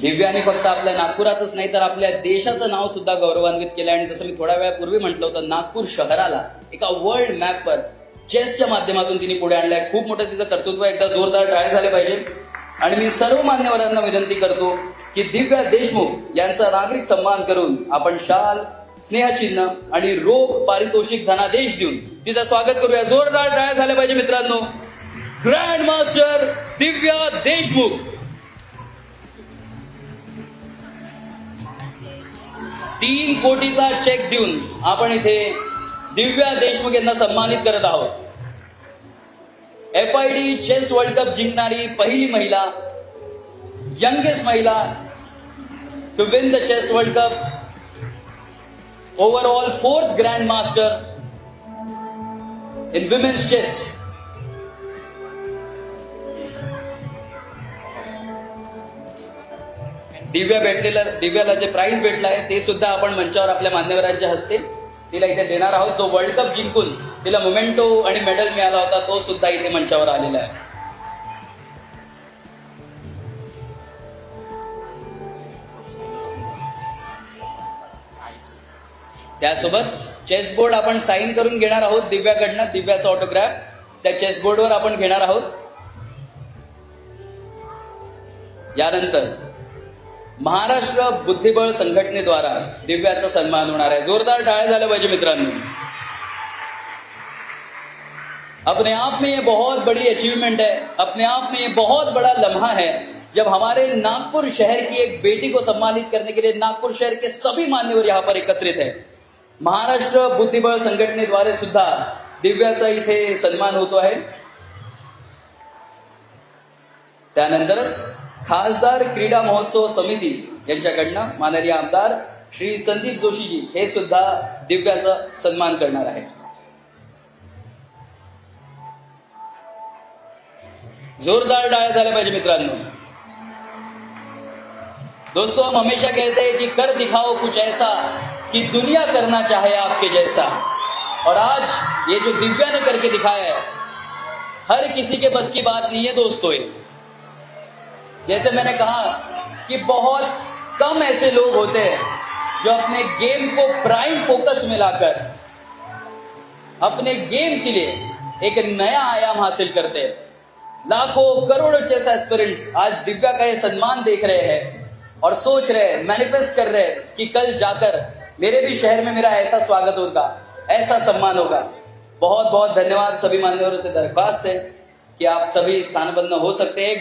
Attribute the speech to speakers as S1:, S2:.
S1: दिव्याने फक्त आपल्या नागपुराचंच नाही तर आपल्या देशाचं नाव सुद्धा गौरवान्वित केलं आणि जसं मी थोड्या वेळापूर्वी म्हटलं होतं नागपूर शहराला एका वर्ल्ड मॅपवर चेसच्या माध्यमातून तिने पुढे आणलंय. खूप मोठं तिचं कर्तृत्व एकदा जोरदार टाळे झाले पाहिजे. आणि मी सर्व मान्यवरांना विनंती करतो की दिव्या देशमुख यांचा नागरिक सन्मान करून आपण शाल स्नेहचिन्ह आणि रोग पारितोषिक धनादेश देऊन तिचं स्वागत करूया. जोरदार टाळ्या झाल्या पाहिजे मित्रांनो. Grandmaster Divya Deshmukh. तीन कोटीचा चेक देऊन आपण इथे दिव्या देशमुख यांना सन्मानित करत आहोत. F I D chess world cup जिंकणारी पहिली महिला यंगेस्ट महिला to win the chess world cup overall fourth grandmaster in women's chess Divya भेटलेलं दिव्याला जे प्राईज भेटलं आहे ते सुद्धा आपण मंचावर आपल्या मान्यवरांच्या हस्ते तिला इथे देणार आहोत. जो वर्ल्ड कप जिंकून तिला मोमेंटो आणि मेडल मिळाला होता तो सुद्धा इथे मंचावर आलेला आहे. त्यासोबत चेसबोर्ड आपण साईन करून घेणार आहोत दिव्याकडनं दिव्याचा ऑटोग्राफ त्या चेसबोर्डवर आपण घेणार आहोत. यानंतर महाराष्ट्र बुद्धिबळ संघटनेद्वारा दिव्याचा सन्मान होणार आहे. जोरदार टाळ्या झाल्या पाहिजे मित्रांनो. अपने आप में ये बहुत बड़ी अचीवमेंट है. अपने आप में ये बहुत बड़ा लम्हा है. जब हमारे नागपुर शहर की एक बेटी को सम्मानित करने के लिए नागपुर शहर के सभी मान्यवर यहाँ पर एकत्रित है. महाराष्ट्र बुद्धिबळ संघटनेद्वारे सुद्धा दिव्याचा इथे सन्मान होतो आहे. त्यानंतरच खासदार क्रीडा महोत्सव समिती माननीय आमदार श्री संदीप जोशीजी हे सुद्धा दिव्याचा सन्मान करणार आहे जोरदार डाळ झाल्या पाहिजे दोस्तों हम हमेशा कहते हैं कि कर दिखाओ कुछ ऐसा कि दुनिया करना चाहे आपके जैसा। और आज ये जो दिव्या ने करके दिखाया है, हर किसी के बस की बात नहीं है दोस्तों जैसे मैंने कहा कि बहुत कम ऐसे लोग होते हैं जो अपने गेम को प्राइम फोकस में लाकर अपने गेम के लिए एक नया आयाम हासिल करते हैं। लाखों करोड़ों चेस एस्पिरेंट्स आज दिव्या का ये सम्मान देख रहे हैं और सोच रहे हैं मैनिफेस्ट कर रहे हैं कि कल जाकर मेरे भी शहर में मेरा ऐसा स्वागत होगा, ऐसा सम्मान होगा। बहुत बहुत धन्यवाद सभी मान्यवरों से दरख्वास्त है कि आप सभी स्थानबद्ध हो सकते हैं।